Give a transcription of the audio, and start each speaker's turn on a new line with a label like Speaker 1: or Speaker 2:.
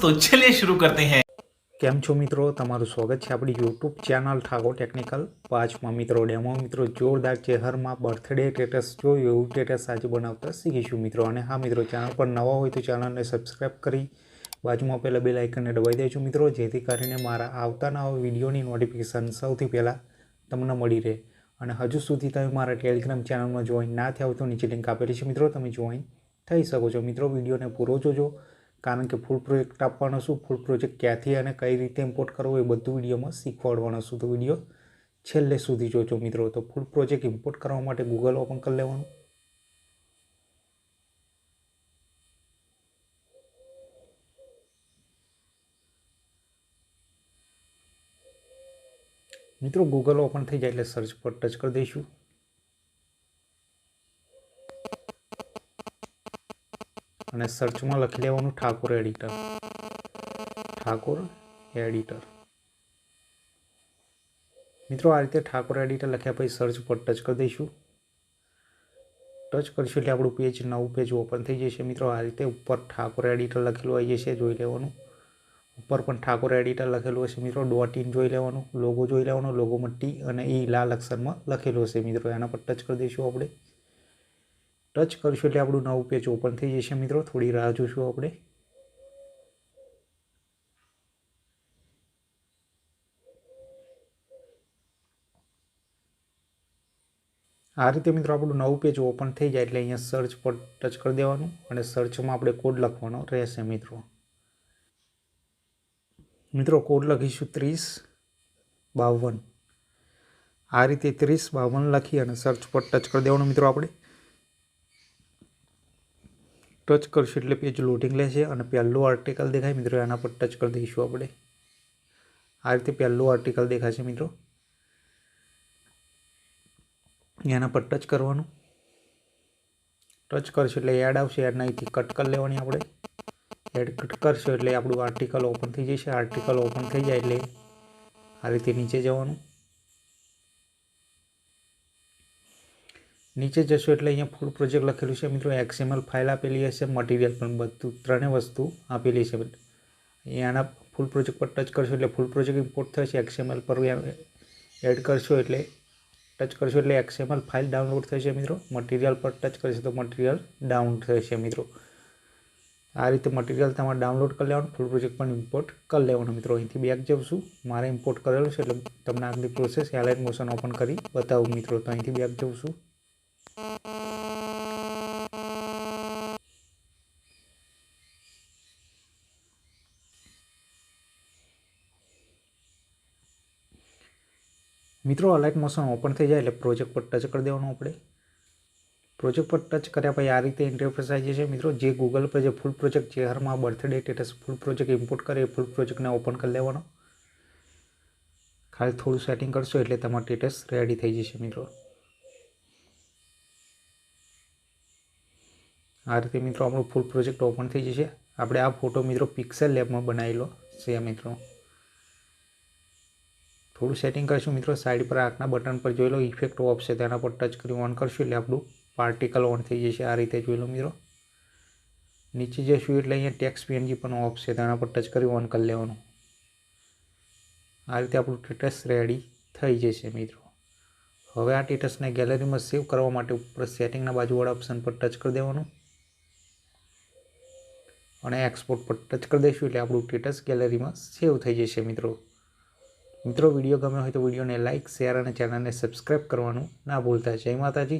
Speaker 1: तो चलिए शुरू करते हैं
Speaker 2: કેમ છો મિત્રો તમારું સ્વાગત છે આપણી યુટ્યુબ ચેનલ ઠાકોર ટેકનિકલ પાંચમાં મિત્રો ડેમો મિત્રો જોરદાર ચેહરમાં બર્થડે સ્ટેટસ જોયું એવું સ્ટેટસ આજે બનાવતા શીખીશું મિત્રો અને હા મિત્રો ચેનલ પર નવા હોય તો ચેનલને સબસ્ક્રાઈબ કરી બાજુમાં પહેલાં બે લાઇકનને દબાઈ દેજો મિત્રો જેથી કરીને મારા આવતા નવા વિડીયોની નોટિફિકેશન સૌથી પહેલાં તમને મળી રહે અને હજુ સુધી તમે મારા ટેલિગ્રામ ચેનલમાં જોઈન ના થયા હોય તો નીચે લિંક આપેલી છે મિત્રો તમે જોઈન થઈ શકો છો મિત્રો વિડીયોને પૂરો જોજો કારણ કે ફૂલ પ્રોજેક્ટ આપવાનો છું ફૂલ પ્રોજેક્ટ ક્યાંથી અને કઈ રીતે ઇમ્પોર્ટ કરવો એ બધું વિડીયોમાં શીખવાડવાનો છું. તો વીડિયો છેલ્લે સુધી જોજો મિત્રો. તો ફૂલ પ્રોજેક્ટ ઇમ્પોર્ટ કરવા માટે ગૂગલ ઓપન કરી લેવાનું. મિત્રો ગૂગલ ઓપન થઈ જાય એટલે સર્ચ પર ટચ કરી દઈશું. અને સર્ચમાં લખી લેવાનું ઠાકોર એડિટર ઠાકોર એડિટર મિત્રો, આ રીતે ઠાકોર એડિટર લખ્યા પછી સર્ચ પર ટચ કરી દઈશું. ટચ કરીશું એટલે આપણું પેજ નવું પેજ ઓપન થઈ જશે. મિત્રો, આ રીતે ઉપર ઠાકોર એડિટર લખેલું આવી જશે, જોઈ લેવાનું. ઉપર પણ ઠાકોર એડિટર લખેલું હશે, મિત્રો. ડોટ ઇન જોઈ લેવાનું લોગો જોઈ લેવાનો લોગોમાં ટી અને એ લાલ અક્ષરમાં લખેલું હશે, મિત્રો. એના પર ટચ કરી દઈશું આપણે. ટચ કરશું એટલે આપણું નવું પેજ ઓપન થઈ જશે મિત્રો. થોડી રાહ જોશું આપણે. આ રીતે મિત્રો આપણું નવું પેજ ઓપન થઈ જાય એટલે અહીંયા સર્ચ પર ટચ કરી દેવાનું અને સર્ચમાં આપણે કોડ લખવાનો રહેશે મિત્રો. મિત્રો કોડ લખીશું ત્રીસ બાવન. આ રીતે ત્રીસ બાવન લખી અને સર્ચ પર ટચ કરી દેવાનું મિત્રો આપણે. ટચ કરશું એટલે પેજ લોડિંગ લેશે અને પહેલું આર્ટિકલ દેખાય મિત્રો, એના પર ટચ કરી દઈશું આપણે. આ રીતે પહેલું આર્ટિકલ દેખાશે મિત્રો. એના પર ટચ કરવાનું. ટચ કરશું એટલે એડ આવશે એડ અહીંથી કટ કરી લેવાની આપણે. એડ કટ કરશું એટલે આપણું આર્ટિકલ ઓપન થઈ જશે. આર્ટિકલ ઓપન થઈ જાય એટલે આ રીતે નીચે જવાનું. નીચે જશો એટલે અહીંયા ફૂલ પ્રોજેક્ટ લખેલું છે. મિત્રો એક્સએમએલ ફાઇલ આપેલી હશે મટીરિયલ પણ બધું ત્રણેય વસ્તુ આપેલી છે. અહીંયાના ફૂલ પ્રોજેક્ટ પર ટચ કરશો એટલે ફૂલ પ્રોજેક્ટ ઇમ્પોર્ટ થશે. એક્સએમએલ પર એડ કરશો એટલે ટચ કરશો એટલે એક્સએમએલ ફાઇલ ડાઉનલોડ થશે મિત્રો. મટીરિયલ પર ટચ કરશે તો મટીરિયલ ડાઉન થશે મિત્રો. આ રીતે મટીરિયલ તમારે ડાઉનલોડ કરી લેવાનું ફૂલ પ્રોજેક્ટ પણ ઇમ્પોર્ટ કરી લેવાનું મિત્રો. અહીંથી બેક જવશું મારે ઇમ્પોર્ટ કરેલું છે એટલે તમને આગલી પ્રોસેસ એલાઇન મોશન ઓપન કરી બતાવું મિત્રો. તો અહીંથી બેક જઉં મિત્રો અલાઇટ મોશન ઓપન થઈ જાય એટલે પ્રોજેક્ટ પર ટચ કરી દેવાનું આપણે. પ્રોજેક્ટ પર ટચ કર્યા પછી આ રીતે ઇન્ટરફેસ આવી જશે. મિત્રો, જે ગૂગલ પર જે ફૂલ પ્રોજેક્ટ જે ચેહરમાં birthday status full project import કરે, એ ફૂલ પ્રોજેક્ટને ઓપન કરી લેવાનો. ખાલી થોડું સેટિંગ કરશો એટલે તમારું સ્ટેટસ રેડી થઈ જશે, મિત્રો. આ રીતે, મિત્રો, આપણો ફૂલ પ્રોજેક્ટ ઓપન થઈ જશે. આપણે આ ફોટો મિત્રો પિક્સેલ લેબમાં બનાવેલો છે, મિત્રો. થોડું સેટિંગ કરીશું મિત્રો. સાઈડ પર આંખના બટન પર જોઈ લો. ઇફેક્ટ ઓફ છે. તેના પર ટચ કરી ઓન કરશું. એટલે આપણું પાર્ટિકલ ઓન થઈ જશે. આ રીતે જોઈ લો મિત્રો. નીચે જશું એટલે અહીંયા ટેક્સ પીએનજી પણ ઓફ છે. તેના પર ટચ કરી ઓન કરી લેવાનું. આ રીતે આપણું ટેટસ રેડી થઈ જશે મિત્રો. હવે આ ટેટસને ગેલેરીમાં સેવ કરવા માટે ઉપર સેટિંગના બાજુવાળા ઓપ્શન પર ટચ કરી દેવાનું. અને એક્સપોર્ટ પર ટચ કરી દઈશું. એટલે આપણું ટેટસ ગેલેરીમાં સેવ થઈ જશે મિત્રો. મિત્રો વીડિયો ગમ્યો હોય તો વિડીયોને લાઇક શેર અને ચેનલને સબસ્ક્રાઈબ કરવાનું ના ભૂલતા. જય માતાજી.